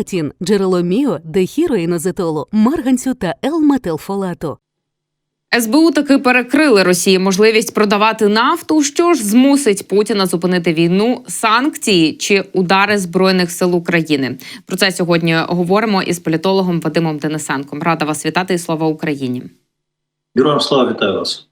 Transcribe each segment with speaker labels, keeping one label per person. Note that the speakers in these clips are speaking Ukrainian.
Speaker 1: Алатін, джерело міо, дехіроїнозетолу, марганцю та Л-метилфолату.
Speaker 2: СБУ таки перекрили Росії можливість продавати нафту. Що ж змусить Путіна зупинити війну, санкції чи удари збройних сил України? Про це сьогодні говоримо із політологом Вадимом Денисенком. Рада вас вітати і слава Україні.
Speaker 3: Героям слава вітаю вас.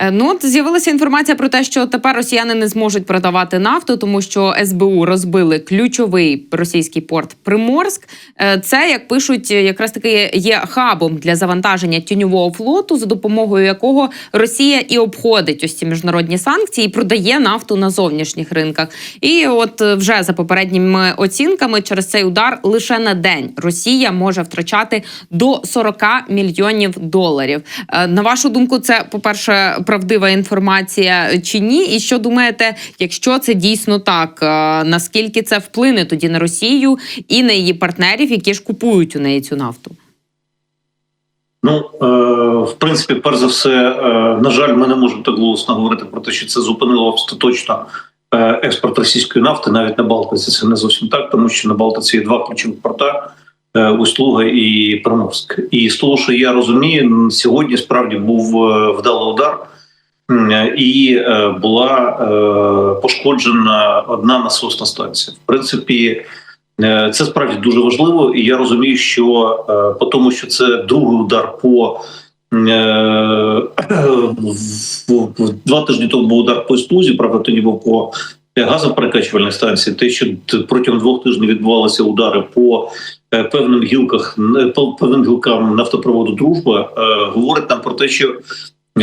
Speaker 2: Е, Ну, от з'явилася інформація про те, що тепер росіяни не зможуть продавати нафту, тому що СБУ розбили ключовий російський порт Приморськ. Е, Це, як пишуть, якраз таки є хабом для завантаження тіньового флоту, за допомогою якого Росія і обходить ось ці міжнародні санкції і продає нафту на зовнішніх ринках. І от е, вже за попередніми оцінками, через цей удар лише на день Росія може втрачати до 40 мільйонів доларів. На вашу думку, це по перше правдива інформація чи ні? І що думаєте, якщо це дійсно так, е, наскільки це вплине тоді на Росію і на її партнерів, які ж купують у неї цю нафту?
Speaker 3: Ну е, в принципі, перш за все, е, на жаль, ми не можемо так голосно говорити про те, що це зупинило остаточно експорт російської нафти, навіть на Балтиці. Це не зовсім так, тому що на Балтиці є два ключових порта. Услуга і Приморськ. І з того, що я розумію, сьогодні справді був вдалий удар, і е, була е, пошкоджена одна насосна станція. В принципі, Е, Це справді дуже важливо, і я розумію, що е, по тому, що це другий удар по е, два тижні тому був удар по Істузі, правда, тоді був по газоперекачувальній станції. Те, що протягом двох тижнів відбувалися удари по е, певним гілках, по певним гілкам нафтопроводу Дружба, е, говорить нам про те, що е,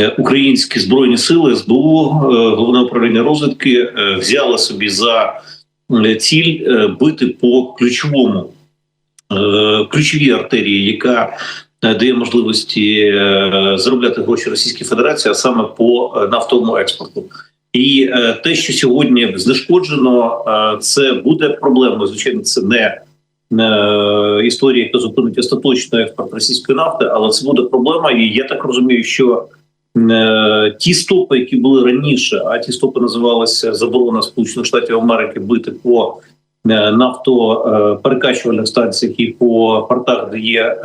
Speaker 3: українські збройні сили СБУ, е, головне управління розвідки, е, взяли собі за е, ціль е, бити по ключовому е, ключовій артерії, яка е, дає можливості е, заробляти гроші Російській Федерації, а саме по е, нафтовому експорту. І е, те, що сьогодні знешкоджено, е, це буде проблемою. Звичайно, це не е, історія, яка зупинить остаточно експорт російської нафти, але це буде проблема. І я так розумію, що е, ті стопи, які були раніше, а ті стопи називалися заборона Сполучених Штатів Америки бити по е, нафтоперекачувальних станціях і по портах, де є е,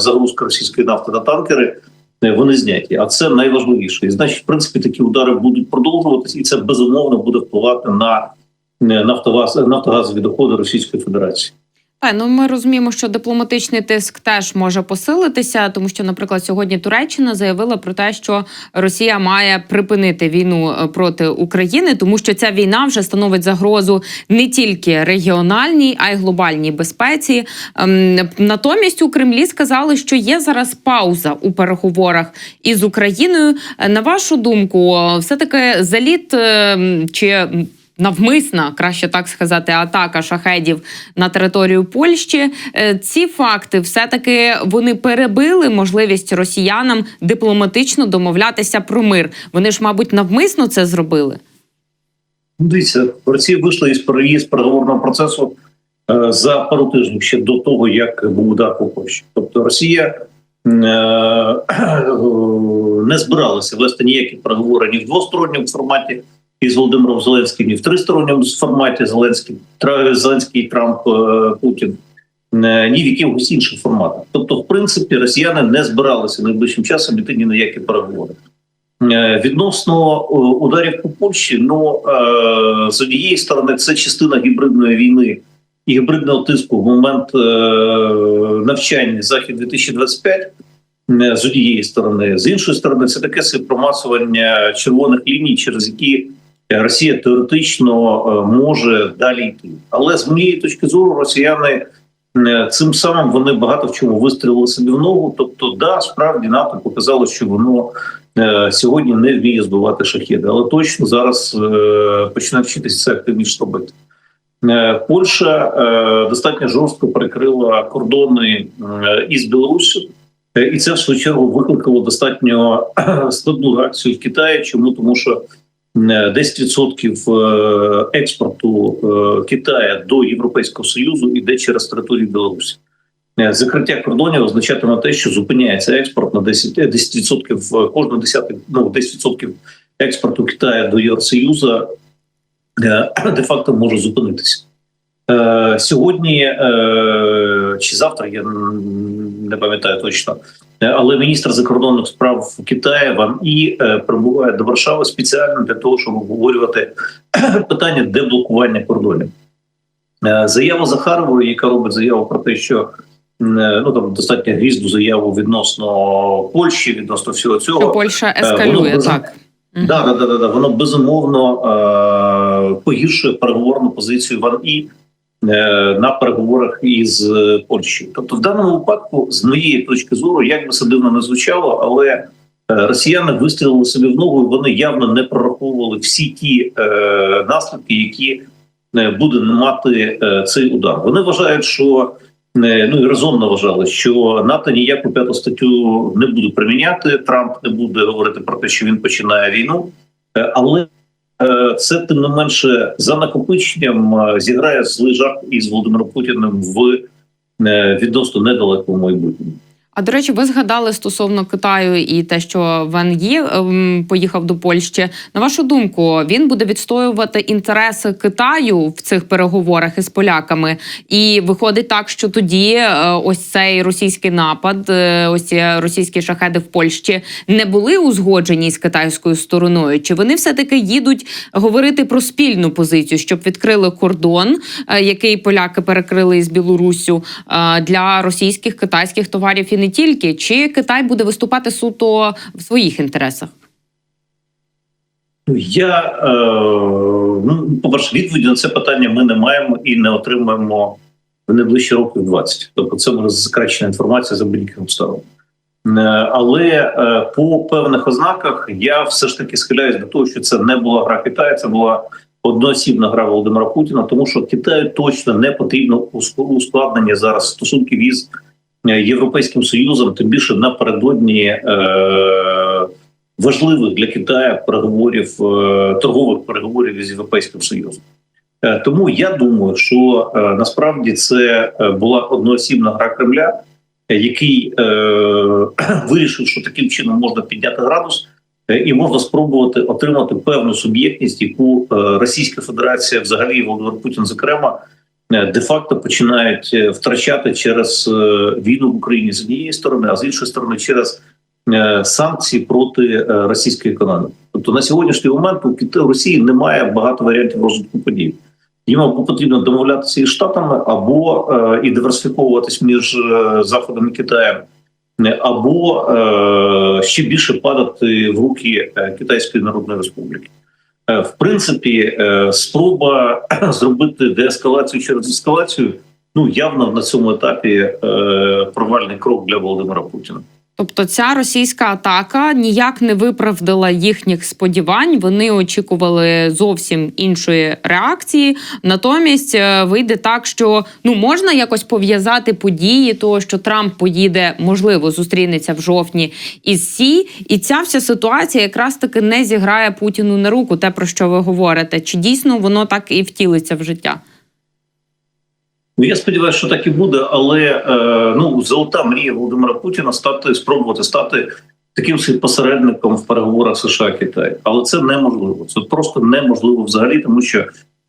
Speaker 3: загрузка російської нафти на танкери. е, Вони зняті, а це найважливіше. І значить, в принципі, такі удари будуть продовжуватись, і це безумовно буде впливати на е, нафтогаз, нафтогазові доходи Російської Федерації.
Speaker 2: Так, ну ми розуміємо, що дипломатичний тиск теж може посилитися, тому що, наприклад, сьогодні Туреччина заявила про те, що Росія має припинити війну е, проти України, тому що ця війна вже становить загрозу не тільки регіональній, а й глобальній безпеці. Ем, Натомість у Кремлі сказали, що є зараз пауза у переговорах із Україною. Е, На вашу думку, все таки заліт е, чи навмисна, краще так сказати, атака шахедів на територію Польщі. Е, Ці факти все-таки вони перебили можливість росіянам дипломатично домовлятися про мир. Вони ж, мабуть, навмисно це зробили.
Speaker 3: Ну, Дивіться, Росія вийшла із переїзд переговорного процесу е, за пару тижнів ще до того, як був удар по Польщі. Тобто Росія е, не збиралася вести ніякі переговори ні в двосторонньому форматі із Володимиром Зеленським, ні в тристоронньому форматі Зеленський, Зеленський Трамп е, Путін. е, Ні в якихось інших форматах. Тобто, в принципі, росіяни не збиралися найближчим часом іти ні на які переговори. Е, Відносно ударів по Польщі, ну з однієї сторони, це частина гібридної війни і гібридного тиску в момент навчання захід 2025 е, з однієї сторони, з іншої сторони, це таке промасування червоних ліній, через які Росія теоретично е, може далі йти. Але з моєї точки зору, росіяни е, цим самим вони багато в чому вистрілили собі в ногу. Тобто, да, справді НАТО показало, що воно е, сьогодні не вміє збивати шахіди, але точно зараз почне вчитися це активніше робити. Польща достатньо жорстко перекрила кордони із Білоруссю, Е, і це в свою чергу викликало достатньо складну реакцію в Китаї. Чому тому, що 10% е, експорту е, Китаю до Європейського союзу йде через територію Білорусі. Е, Закриття кордонів означатиме те, що зупиняється експорт на 10%, е, 10% кожна десятих, ну 10% експорту Китаю до Євросоюзу е, де-факто може зупинитися. Е, сьогодні е, чи завтра, я не пам'ятаю точно, е, але міністр закордонних справ Китаю Ван І е, прибуває до Варшави спеціально для того, щоб обговорювати питання деблокування кордонів. Е, Заява Захарової, яка робить заяву про те, що е, ну там достатньо грізну заяву відносно Польщі, відносно всього цього.
Speaker 2: Що Польща ескалює,
Speaker 3: дуже-
Speaker 2: так.
Speaker 3: Да, да, да, да. Воно безумовно е- погіршує переговорну позицію Ван І е- на переговорах із е, Польщею. Тобто, в даному випадку, з моєї точки зору, як би це дивно не звучало, але е, росіяни вистрілили собі в ногу, і вони явно не прораховували всі ті е- наслідки, які е, буде мати е, цей удар. Вони вважають, що е, ну і резонно вважали, що НАТО ніяку п'яту статтю не буде приміняти. Трамп не буде говорити про те, що він починає війну, Е, але е, це тим не менше за накопиченням е, зіграє злий жарт із Володимиром Путіним в е, відносно недалекому майбутньому.
Speaker 2: А до речі, ви згадали стосовно Китаю і те, що Ван Є ем, поїхав до Польщі. На вашу думку, він буде відстоювати інтереси Китаю в цих переговорах із поляками, і виходить так, що тоді е, ось цей російський напад, е, ось ці російські шахеди в Польщі не були узгоджені з китайською стороною. Чи вони все таки їдуть говорити про спільну позицію, щоб відкрили кордон, е, який поляки перекрили із Білоруссю для російських китайських товарів і не тільки, чи Китай буде виступати суто в своїх інтересах?
Speaker 3: Я е, ну, по-перше, відповіді на це питання ми не маємо і не отримаємо в найближчі років 20. Тобто, це може закрачена інформація за будь-яких обставин. Е, Але е, по певних ознаках я все ж таки схиляюсь до того, що це не була гра Китаю, це була одноосібна гра Володимира Путіна, тому що Китаю точно не потрібно уск- ускладнення зараз стосунків із Європейським Союзом, тим більше напередодні е, важливих для Китаю переговорів е, торгових переговорів із Європейським Союзом. Е, Тому я думаю, що е, насправді це е, була одноосібна гра Кремля, е, який е, вирішив, що таким чином можна підняти градус. е, І можна спробувати отримати певну суб'єктність, яку е, Російська Федерація, взагалі Володимир Путін, зокрема, е, де-факто починають е, втрачати через е, війну в Україні з однієї сторони, а з іншої сторони, через е, санкції проти е, російської економіки. Тобто на сьогоднішній момент у Росії немає багато варіантів розвитку подій. Їм або потрібно домовлятися із штатами, або е, і диверсифіковуватись між е, заходом і Китаєм, е, або е, ще більше падати в руки е, Китайської Народної Республіки. Е, в принципі, е, спроба зробити деескалацію через ескалацію ну явно на цьому етапі е, провальний крок для Володимира Путіна.
Speaker 2: Тобто ця російська атака ніяк не виправдала їхніх сподівань. Вони очікували зовсім іншої реакції. Натомість е, вийде так, що ну можна якось пов'язати події, того що Трамп поїде, можливо, зустрінеться в жовтні із Сі, і ця вся ситуація якраз таки не зіграє Путіну на руку, те про що ви говорите. Чи дійсно воно так і втілиться в життя?
Speaker 3: Ну, я сподіваюся, що так і буде, але е, ну золота мрія Володимира Путіна стати спробувати стати таким посередником в переговорах США Китай. Але це неможливо. Це просто неможливо взагалі, тому що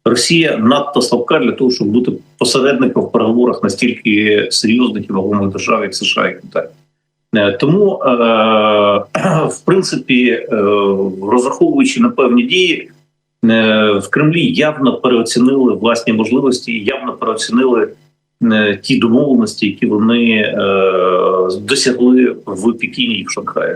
Speaker 3: Росія надто слабка для того, щоб бути посередником в переговорах настільки серйозних і вагомих держав, як США і Китай. Е, Тому, е, в принципі, розраховуючи на певні дії, в Кремлі явно переоцінили власні можливості, явно переоцінили е, ті домовленості, які вони е, досягли в Пекіні і в Шанхаї.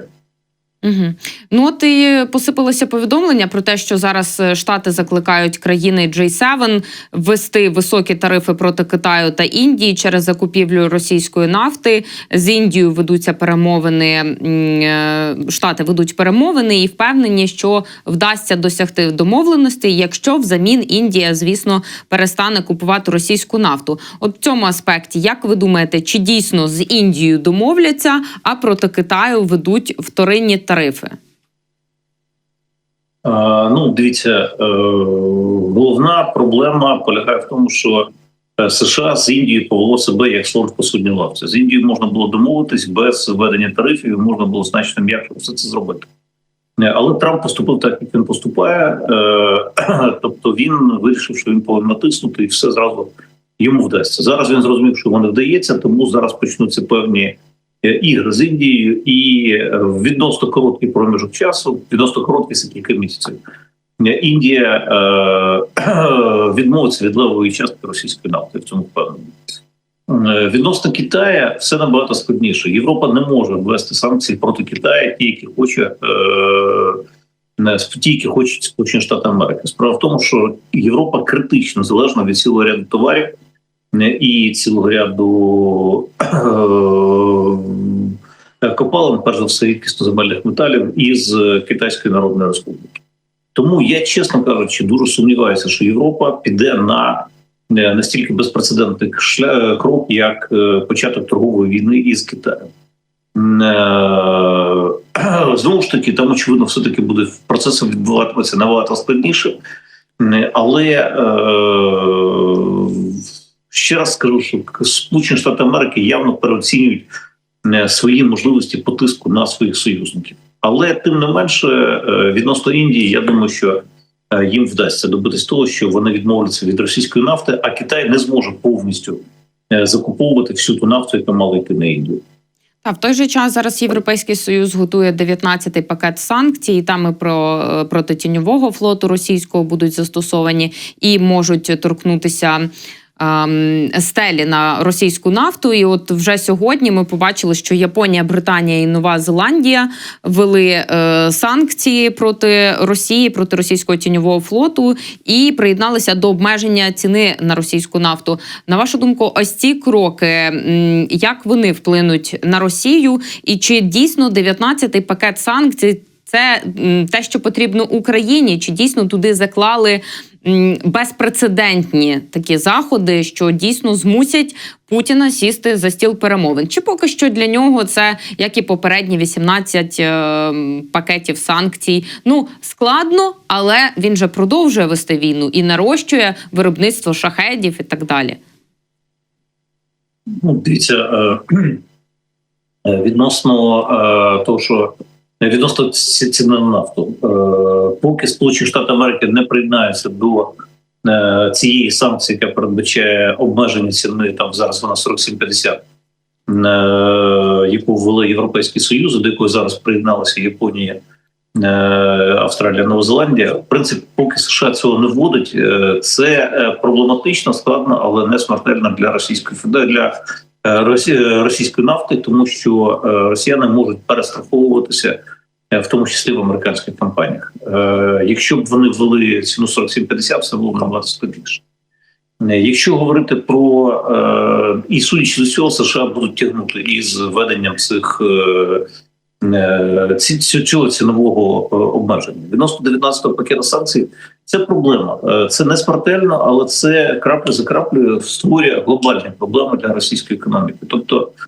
Speaker 2: Угу. Ну от і посипалося повідомлення про те, що зараз е, штати закликають країни G7 ввести високі тарифи проти Китаю та Індії через закупівлю російської нафти. З Індією ведуться перемовини. е, Штати ведуть перемовини і впевнені, що вдасться досягти домовленості, якщо взамін Індія, звісно, перестане купувати російську нафту. От в цьому аспекті, як ви думаєте, чи дійсно з Індією домовляться, а проти Китаю ведуть вторинні тарифи?
Speaker 3: Ну, дивіться, е, головна проблема полягає в тому, що е, США з Індією повело себе як слон в посудній лавці. З Індією можна було домовитись без введення тарифів, і можна було значно м'якше все це зробити. Е, Але Трамп поступив так, як він поступає. Тобто він вирішив, що він повинен натиснути і все зразу йому вдасться. Зараз він зрозумів, що йому вдається, тому зараз почнуться певні ігри з Індією, і е, в відносно короткий проміжок часу, відносно короткий кілька місяців. е, Індія е, відмовиться від левої частки російської нафти в цьому впевнений. Е, Відносно Китаю все набагато складніше. Європа не може ввести санкції проти Китаю, ті, які хоче е, ті, які хочуть Сполучені Штати Америки. Справа в тому, що Європа критично залежна від цілого ряду товарів е, і цілого ряду е, копалин, перш за все, рідкісноземельних металів із Китайської Народної Республіки. Тому я, чесно кажучи, дуже сумніваюся, що Європа піде на е, настільки безпрецедентний крок, як е, початок торгової війни із Китаєм. Е, Знову ж таки, там очевидно, все таки буде процес відбуватиметься набагато складніше, але е, ще раз скажу, що Сполучені Штати Америки явно переоцінюють е, свої можливості потиску на своїх союзників. Але тим не менше, е, відносно Індії, я думаю, що е, їм вдасться добитись того, що вони відмовляться від російської нафти, а Китай не зможе повністю закуповувати всю ту нафту, яка мала йти на Індію.
Speaker 2: Та в той же час зараз Європейський Союз готує 19-й пакет санкцій. і Там і про проти тіньового флоту російського будуть застосовані і можуть торкнутися. Ем, Стелі на російську нафту, і от вже сьогодні ми побачили, що Японія, Британія і Нова Зеландія ввели е, санкції проти Росії, проти російського тіньового флоту і приєдналися до обмеження ціни на російську нафту. На вашу думку, ось ці кроки, як вони вплинуть на Росію, і чи дійсно 19-й пакет санкцій це те, що потрібно Україні, чи дійсно туди заклали безпрецедентні такі заходи, що дійсно змусять Путіна сісти за стіл перемовин? Чи поки що для нього це як і попередні 18 е, пакетів санкцій? Ну складно, але він же продовжує вести війну і нарощує виробництво шахедів і так далі.
Speaker 3: Ну, дивіться, е, е, відносно того, що відносно ці- ціни на нафту, поки Сполучені Штати Америки не приєднаються до е, цієї санкції, яка передбачає обмеження ціни, там зараз вона 47,50, е, яку ввели Європейський Союз, до якої зараз приєдналася Японія. е, Австралія, Нова Зеландія, в принципі, поки США цього не вводить, це проблематично, складно, але не смертельно для Російської для російської нафти, тому що росіяни можуть перестраховуватися, в тому числі в американських компаніях. Е, Якщо б вони ввели ціну 47,50, все було б набагато складніше. Е, Якщо говорити про е, і судячи з цього, США будуть тягнути із введенням цих е, е, цього цінового е, обмеження відносно 19-го пакету санкцій. Це проблема. Е, Це не смертельно, але це крапля за краплею створює глобальні проблеми для російської економіки. Тобто, е,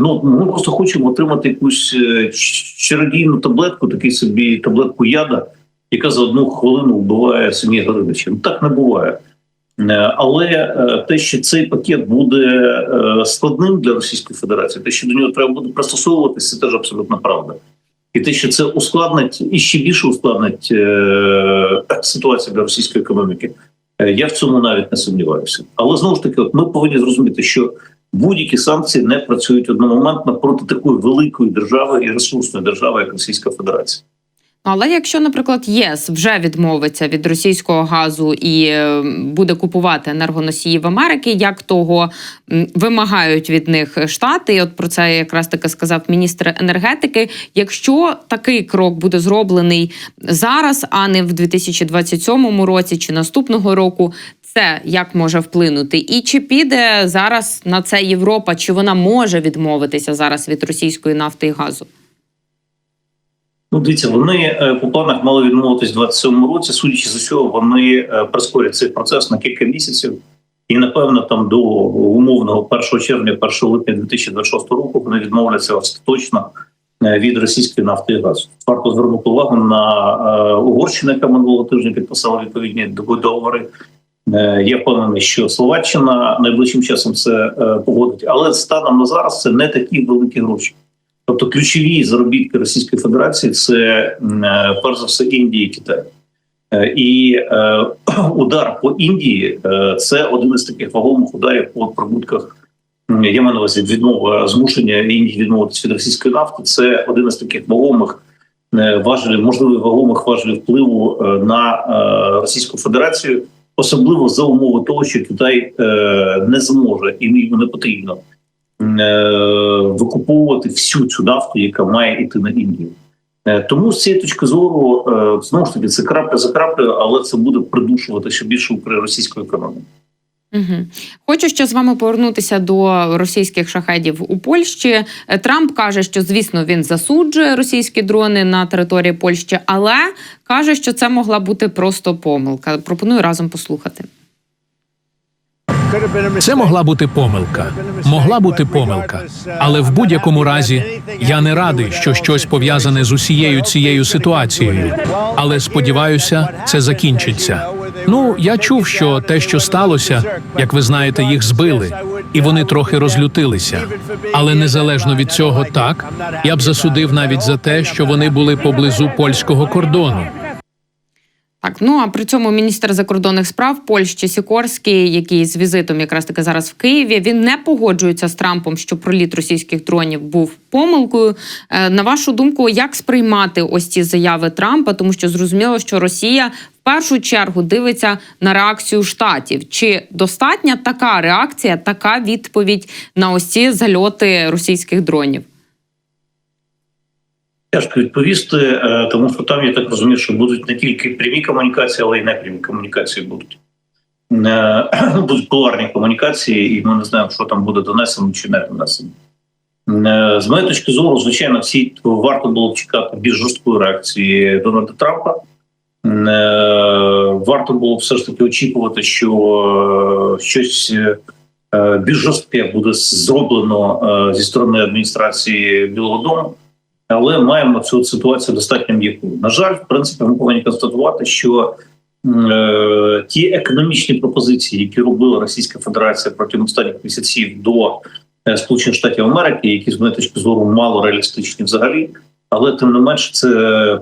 Speaker 3: ну ми просто хочемо отримати якусь е, чародійну таблетку, такий собі таблетку яда, яка за одну хвилину вбиває самі Городичі. Ну так не буває. Е, Але е, те, що цей пакет буде е, складним для Російської Федерації, те, що до нього треба буде пристосовуватися, це теж абсолютно правда. І те, що це ускладнить і ще більше ускладнить е, ситуацію для російської економіки, е, я в цьому навіть не сумніваюся. Але знову ж таки, от ми повинні зрозуміти, що будь-які санкції не працюють одномоментно проти такої великої держави і ресурсної держави, як Російська Федерація.
Speaker 2: Але якщо, наприклад, ЄС вже відмовиться від російського газу і е, буде купувати енергоносіїв Америки, як того вимагають від них штати, і от про це якраз таки сказав міністр енергетики. Якщо такий крок буде зроблений зараз, а не в 2027 році чи наступного року, це як може вплинути? І чи піде зараз на це Європа? Чи вона може відмовитися зараз від російської нафти і газу?
Speaker 3: Ну, дивіться, вони е, по планах мали відмовитись в 27-му році. Судячи з усього, вони е, прискорять цей процес на кілька місяців, і напевно там до умовного 1 червня, 1 липня 2026 року вони відмовляться остаточно е, від російської нафти і газу. Варто звернути увагу на Угорщину, яка минулого тижня підписала відповідні договори. Е, Я впевнений, що Словаччина найближчим часом це е, погодить, але станом на зараз це не такі великі гроші. Тобто ключові заробітки Російської Федерації це е, перш за все Індія і Китай. І удар по Індії це один із таких вагомих ударів по прибутках. Я маю на увазі відмова змушення Індії відмовитися від російської нафти. Це один із таких вагомих важелів, можливо, вагомих важелів впливу на Російську Федерацію, особливо за умови того, що Китай е, не зможе і йому не потрібно е, викуповувати всю цю нафту, яка має йти на Індію. Е, Тому з цієї точки зору е, знову ж таки це крапля за краплею, але це буде придушувати ще більше російську економіку.
Speaker 2: Угу. Хочу ще з вами повернутися до російських шахедів у Польщі. Е, Трамп каже, що звісно він засуджує російські дрони на території Польщі, але каже, що це могла бути просто помилка. Пропоную разом послухати.
Speaker 4: Це могла бути помилка. Могла бути помилка. Але в будь-якому разі я не радий, що щось пов'язане з усією цією ситуацією. Але сподіваюся, це закінчиться. Ну, я чув, що те, що сталося, як ви знаєте, їх збили, і вони трохи розлютилися. Але незалежно від цього, так я б засудив навіть за те, що вони були поблизу польського кордону.
Speaker 2: Так, ну а при цьому міністр закордонних справ Польщі Сікорський, який з візитом якраз таки зараз в Києві, він не погоджується з Трампом, що проліт російських дронів був помилкою. Е, На вашу думку, як сприймати ось ці заяви Трампа? Тому що зрозуміло, що Росія в першу чергу дивиться на реакцію штатів. Чи достатня така реакція, така відповідь на ось ці зальоти російських дронів?
Speaker 3: Тяжко відповісти, е, тому що там я так розумію, що будуть не тільки прямі комунікації, але й непрямі комунікації будуть. Е, Будуть полярні комунікації, і ми не знаємо, що там буде донесено чи не донесено. Е, З моєї точки зору, звичайно, всі варто було б чекати більш жорсткої реакції Дональда Трампа. Варто було б все ж таки очікувати, що щось більш жорстке буде зроблено зі сторони адміністрації Білого Дому. Але маємо цю ситуацію достатньо м'яку. На жаль, в принципі, ми повинні констатувати, що е, ті економічні пропозиції, які робила Російська Федерація протягом останніх місяців до е, Сполучених Штатів Америки, які з моєї точки зору мало реалістичні взагалі, але тим не менш, це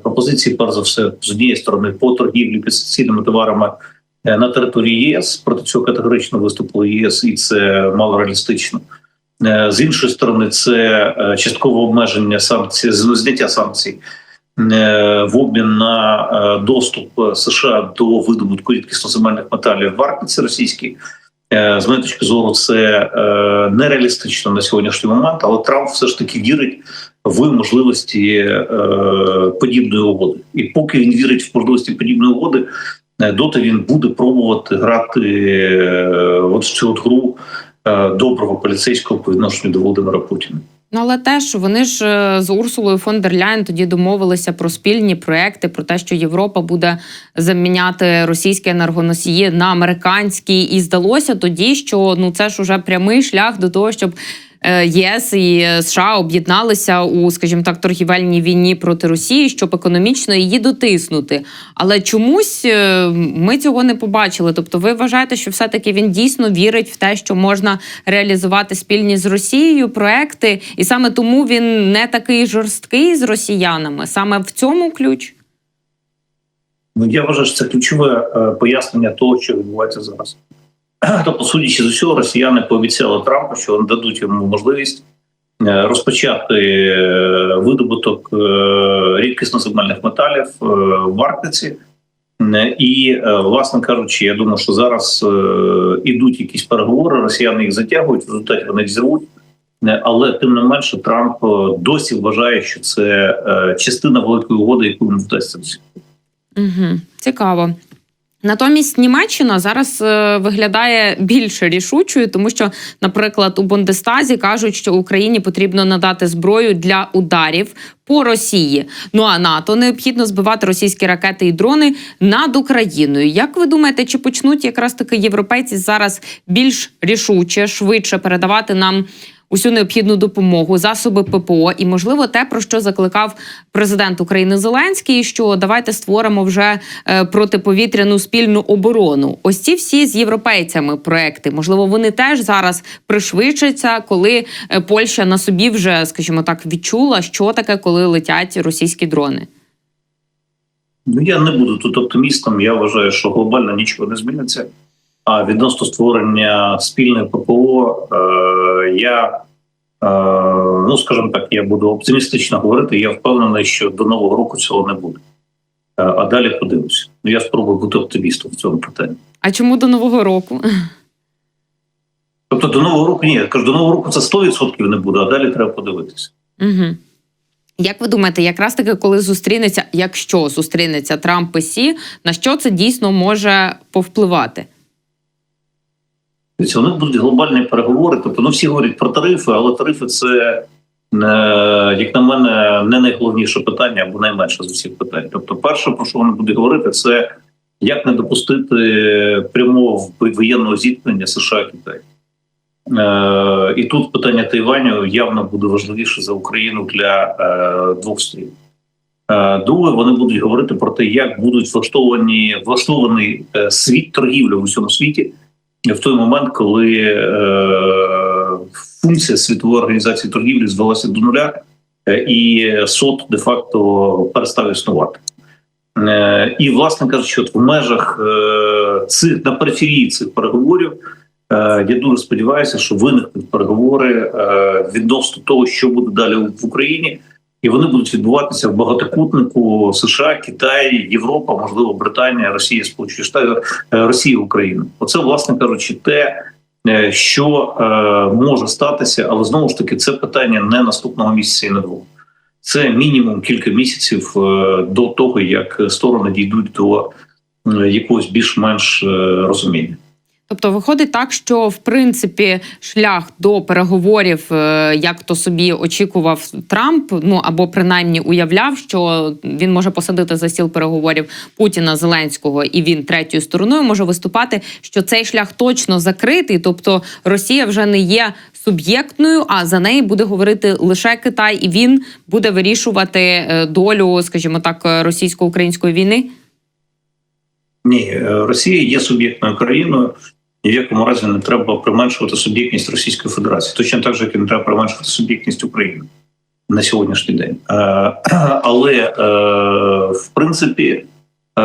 Speaker 3: пропозиції, перш за все, з однієї сторони по торгівлі пестицидними товарами е, на території ЄС. Проти цього категорично виступило ЄС, і це мало реалістично. Е, З іншої сторони, це е, часткове обмеження санкцій, зняття санкцій е, в обмін на доступ США до видобутку рідкісноземельних металів в Арктиці російській. З моєї точки зору, це нереалістично на сьогоднішній момент, але Трамп все ж таки вірить в можливості подібної угоди. І поки він вірить в можливості подібної угоди, доти він буде пробувати грати от в цю от гру доброго поліцейського по відношенню до Володимира Путіна.
Speaker 2: Ну але теж вони ж е, з Урсулою фон дер Ляйн тоді домовилися про спільні проекти, про те, що Європа буде заміняти російські енергоносії на американські, і здалося тоді, що ну це ж уже прямий шлях до того, щоб. Е, ЄС і США об'єдналися у, скажімо так, торгівельній війні проти Росії, щоб економічно її дотиснути. Але чомусь е, ми цього не побачили. Тобто, ви вважаєте, що все-таки він дійсно вірить в те, що можна реалізувати спільні з Росією проекти, і саме тому він не такий жорсткий з росіянами. Саме в цьому ключ.
Speaker 3: Ну я вважаю, що це ключове е, пояснення того, що відбувається зараз. Тобто, судячи з усього, росіяни пообіцяли Трампу, що дадуть йому можливість е, розпочати е, видобуток е, рідкісноземельних металів е, в Арктиці. І, власне кажучи, я думаю, що зараз ідуть якісь переговори, росіяни їх затягують, в результаті вони їх зірвуть. Але тим не менше, Трамп досі вважає, що це частина великої угоди, яку йому вдасться.
Speaker 2: Угу. Цікаво. Натомість Німеччина зараз е, виглядає більш рішучою, тому що, наприклад, у Бундестазі кажуть, що Україні потрібно надати зброю для ударів по Росії. Ну а НАТО необхідно збивати російські ракети і дрони над Україною. Як ви думаєте, чи почнуть якраз таки європейці зараз більш рішуче, швидше передавати нам? Усю необхідну допомогу, засоби ППО і, можливо, те, про що закликав президент України Зеленський, що давайте створимо вже е, протиповітряну спільну оборону. Ось ці всі з європейцями проекти. Можливо, вони теж зараз пришвидшаться, коли е, Польща на собі вже, скажімо так, відчула, що таке, коли летять російські дрони.
Speaker 3: Ну я не буду тут оптимістом. Я вважаю, що глобально нічого не зміниться. А відносно створення спільної ППО, е, я е, ну скажімо так, я буду оптимістично говорити. Я впевнений, що до нового року цього не буде. Е, а далі подивимося. Ну я спробую бути оптимістом в цьому питанні.
Speaker 2: А чому до нового року?
Speaker 3: Тобто до нового року ні, я кажу, до нового року це 100% не буде, а далі треба подивитися.
Speaker 2: Угу. Як ви думаєте, якраз таки, коли зустрінеться, якщо зустрінеться Трамп і Сі, на що це дійсно може повпливати?
Speaker 3: У них будуть глобальні переговори. Тобто, ну всі говорять про тарифи, але тарифи це, е, як на мене, не найголовніше питання або найменше з усіх питань. Тобто, перше, про що вони будуть говорити, це як не допустити прямого воєнного зіткнення США Китай. Е, і тут питання Тайваню явно буде важливіше за Україну для е, двох сторін. Друге, вони будуть говорити про те, як будуть влаштовані влаштований світ торгівлі в усьому світі в той момент, коли е, функція світової організації торгівлі звелася до нуля, е, і СОТ де-факто перестав існувати. Е, і, власне кажучи, от в межах цих на периферії цих переговорів. Я дуже сподіваюся, що виникнуть переговори відносно того, що буде далі в Україні, і вони будуть відбуватися в багатокутнику США, Китай, Європа, можливо, Британія, Росія, Сполучені Штати, е, Росія, Україна. Оце, власне кажучи, те, е, що е, може статися, але знову ж таки, це питання не наступного місяця і не двох. Це мінімум кілька місяців е, до того, як сторони дійдуть до е, якогось більш-менш е, розуміння.
Speaker 2: Тобто виходить так, що в принципі шлях до переговорів, е, як то собі очікував Трамп, ну або принаймні уявляв, що він може посадити за стіл переговорів Путіна Зеленського, і він третьою стороною може виступати. Що цей шлях точно закритий, тобто Росія вже не є суб'єктною, а за неї буде говорити лише Китай, і він буде вирішувати е, долю, скажімо так, російсько-української війни.
Speaker 3: Ні, е, Росія є суб'єктною країною. Ні в якому разі не треба применшувати суб'єктність Російської Федерації, точно так же, як і не треба применшувати суб'єктність України на сьогоднішній день. Е, Але е, в принципі е,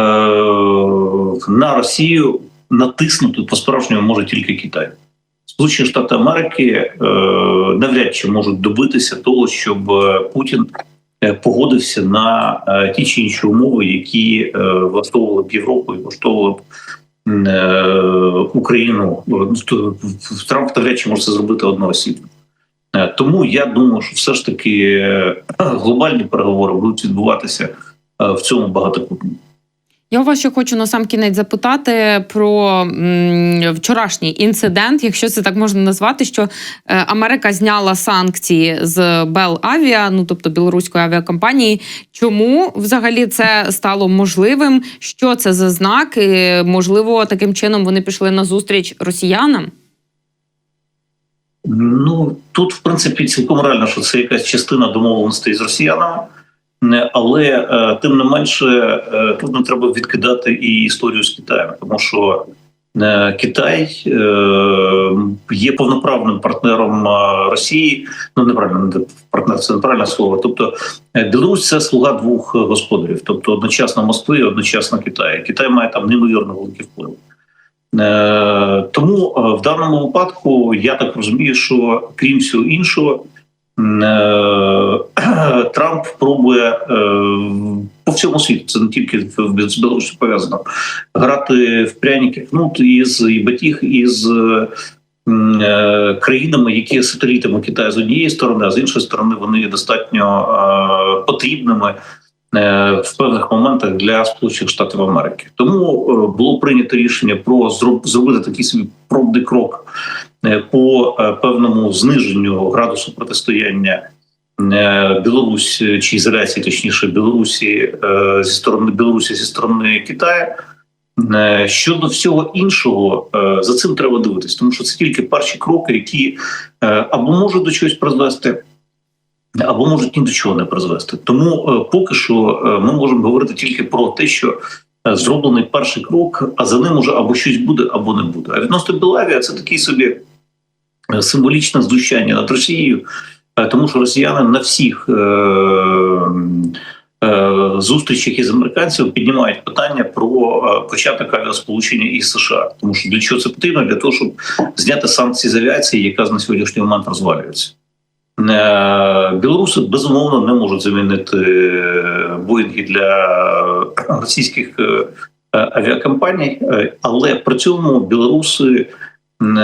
Speaker 3: на Росію натиснути по-справжньому може тільки Китай. Сполучені Штати Америки навряд чи можуть добитися того, щоб Путін погодився на ті чи інші умови, які влаштовували б Європу і влаштовували б Україну. Ну, то Трамп навряд чи може це зробити одноосібно. Е, Тому я думаю, що все ж таки е, глобальні переговори будуть відбуватися е, в цьому багатокутному.
Speaker 2: Я у вас ще хочу на сам кінець запитати про м, вчорашній інцидент, якщо це так можна назвати, що е, Америка зняла санкції з Бел Авіа, ну тобто білоруської авіакомпанії. Чому взагалі це стало можливим? Що це за знак? І, можливо, таким чином вони пішли на зустріч росіянам?
Speaker 3: Ну тут, в принципі, цілком реально, що це якась частина домовленостей з росіянами, але е, тим не менше е, тут не треба відкидати і історію з Китаєм, тому що е, Китай є повноправним партнером Росії. Ну неправильно не партнер, це неправильне слово. Тобто Білорусь це слуга двох господарів, тобто одночасно Москви, і одночасно Китаю. Китай має там неймовірно великий вплив. Тому в даному випадку я так розумію, що крім всього іншого, Трамп пробує е, по всьому світу, це не тільки в- Білорусі пов'язано, грати в пряники кнут із і батіг із е, країнами, які є сателітами Китаю з однієї сторони, а з іншої сторони вони є достатньо е, потрібними е, в певних моментах для Сполучених Штатів Америки. Тому е, було прийнято рішення про зроб- зробити такий собі пробний крок е, по е, певному зниженню градусу протистояння. е, Білорусь е, чи ізоляції, точніше Білорусі е, зі сторони Білорусі зі сторони Китаю. Е, Щодо всього іншого, е, за цим треба дивитись, тому що це тільки перші кроки, які е, або можуть до чогось призвести, або можуть ні до чого не призвести. Тому е, поки що е, ми можемо говорити тільки про те, що е, зроблений перший крок, а за ним уже або щось буде, або не буде. А відносно Білавія це такий собі е, символічне знущання над Росією, е, тому що росіяни на всіх е, е, зустрічах із американцями піднімають питання про е, початок авіасполучення із США. Тому що для чого це потрібно? Для того, щоб зняти санкції з авіації, яка на сьогоднішній момент розвалюється. Е, Білоруси безумовно не можуть замінити е, боїнги для російських е, е, авіакомпаній, е, але при цьому білоруси е,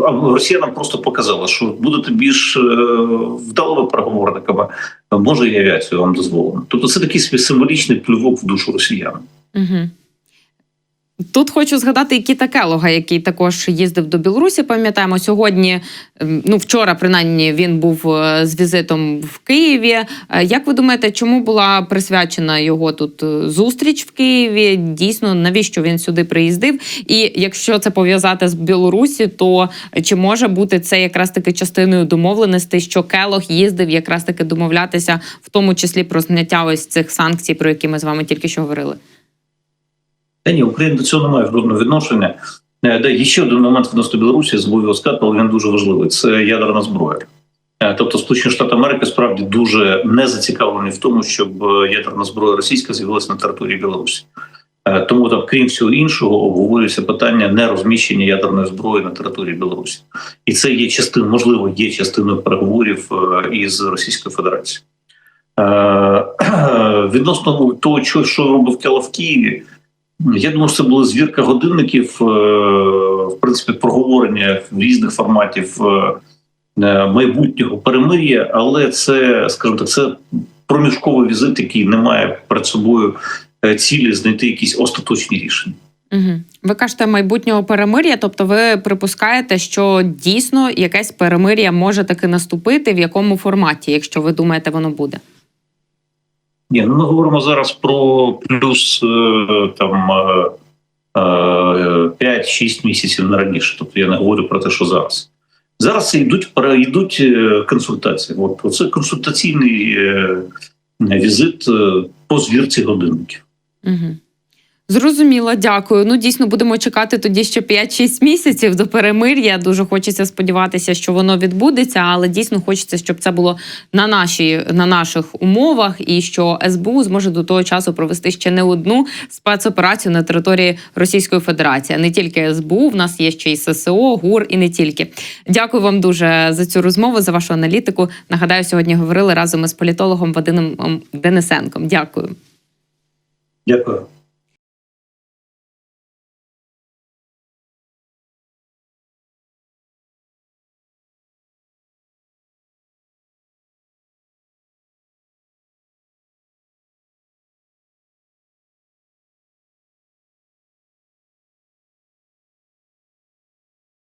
Speaker 3: нам росіянам просто показала, що будете більш е, вдалими переговорниками, може і авіацію вам дозволено. Тобто це такий символічний плювок в душу росіян.
Speaker 2: Угу. Тут хочу згадати Кіта Келога, який також їздив до Білорусі. Пам'ятаємо, сьогодні, ну вчора, принаймні, він був е, з візитом в Києві. Е, Як ви думаєте, чому була присвячена його тут е, зустріч в Києві? Дійсно, навіщо він сюди приїздив? І якщо це пов'язати з Білорусі, то чи може бути це якраз таки частиною домовленостей, що Келог їздив якраз таки домовлятися, в тому числі про зняття ось цих санкцій, про які ми з вами тільки що говорили?
Speaker 3: Та ні, Україна до цього не має жодного відношення. Де є ще один момент відносно Білорусі, забув сказати, але він дуже важливий. Це ядерна зброя. Е, Тобто Сполучені Штати Америки справді дуже не зацікавлені в тому, щоб е, ядерна зброя російська з'явилася на території Білорусі. Е, Тому там, крім всього іншого, обговорюється питання нерозміщення ядерної зброї на території Білорусі, і це є частиною, можливо, є частиною переговорів із Російською Федерацією. Відносно того, що, робив Кело в Києві, я думаю, що це була звірка годинників, е, в принципі, проговорення різних форматів е, е, майбутнього перемир'я, але це, скажімо так, це проміжковий візит, який не має перед собою цілі знайти якісь остаточні рішення.
Speaker 2: Угу. Ви кажете майбутнього перемир'я, тобто ви припускаєте, що дійсно якесь перемир'я може таки наступити, в якому форматі, якщо ви думаєте, воно буде?
Speaker 3: Ні, ну ми говоримо зараз про плюс е, там е, е, 5-6 місяців не раніше. Тобто я не говорю про те, що зараз. Зараз йдуть йдуть е, консультації. От це консультаційний е, візит е, по звірці годинників.
Speaker 2: Угу. Зрозуміло, дякую. Ну дійсно будемо чекати тоді ще 5-6 місяців до перемир'я. Дуже хочеться сподіватися, що воно відбудеться, але дійсно хочеться, щоб це було на нашій на наших умовах, і що СБУ зможе до того часу провести ще не одну спецоперацію на території Російської Федерації. Не тільки СБУ, в нас є ще й ССО, ГУР і не тільки. Дякую вам дуже за цю розмову, за вашу аналітику. Нагадаю, сьогодні говорили разом із політологом Вадимом Денисенком. Дякую.
Speaker 3: Дякую.